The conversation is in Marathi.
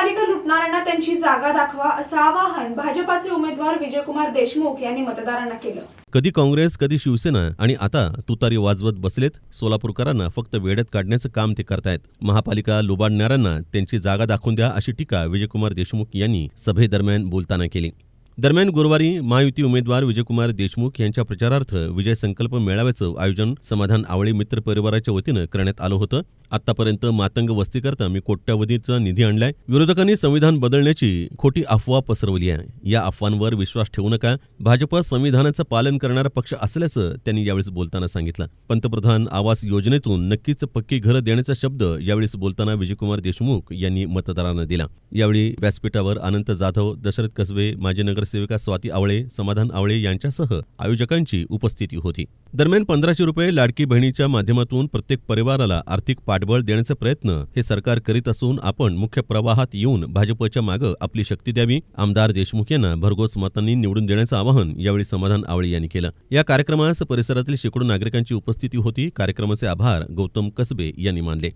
महापालिका लुटणाऱ्यांना त्यांची जागा दाखवा असं आवाहन भाजपाचे उमेदवार विजयकुमार देशमुख यांनी मतदारांना केलं. कधी काँग्रेस कधी शिवसेना आणि आता तुतारी वाजवत बसलेत सोलापूरकरांना फक्त वेड्यात काढण्याचं काम ते करतायत. महापालिका लुबाडणाऱ्यांना त्यांची जागा दाखवून द्या अशी टीका विजयकुमार देशमुख यांनी सभेदरम्यान बोलताना केली. दरम्यान गुरुवारी महायुती उमेदवार विजयकुमार देशमुख यांच्या प्रचारार्थ विजय संकल्प मेळाव्याचं आयोजन समाधान आवळे मित्र परिवाराच्या वतीनं करण्यात आलं होतं. आतापर्यंत मातंग वस्तीकरता मी कोट्यावधीचा निधी आणलाय. विरोधकांनी संविधान बदलण्याची खोटी अफवा पसरवली आहे. या अफवांवर विश्वास ठेवू नका. भाजप संविधानाचं पालन करणारा पक्ष असल्याचं त्यांनी यावेळेस बोलताना सांगितलं. पंतप्रधान आवास योजनेतून नक्कीच पक्की घरं देण्याचा शब्द यावेळेस बोलताना विजयकुमार देशमुख यांनी मतदारांना दिला. यावेळी व्यासपीठावर अनंत जाधव दशरथ कसबे माजी नगरसेविका स्वाती आवळे समाधान आवळे यांच्यासह आयोजकांची उपस्थिती होती. दरम्यान पंधराशे रुपये लाडकी बहिणीच्या माध्यमातून प्रत्येक परिवाराला आर्थिक पाठ पाठबळ देण्याचा प्रयत्न हे सरकार करीत असून आपण मुख्य प्रवाहात येऊन भाजपच्या मागं आपली शक्ती द्यावी आमदार देशमुख यांना भरघोस मतांनी निवडून देण्याचं आवाहन यावेळी समाधान आवळे यांनी केलं. या कार्यक्रमास परिसरातील शेकडो नागरिकांची उपस्थिती होती. कार्यक्रमाचे आभार गौतम कसबे यांनी मानले.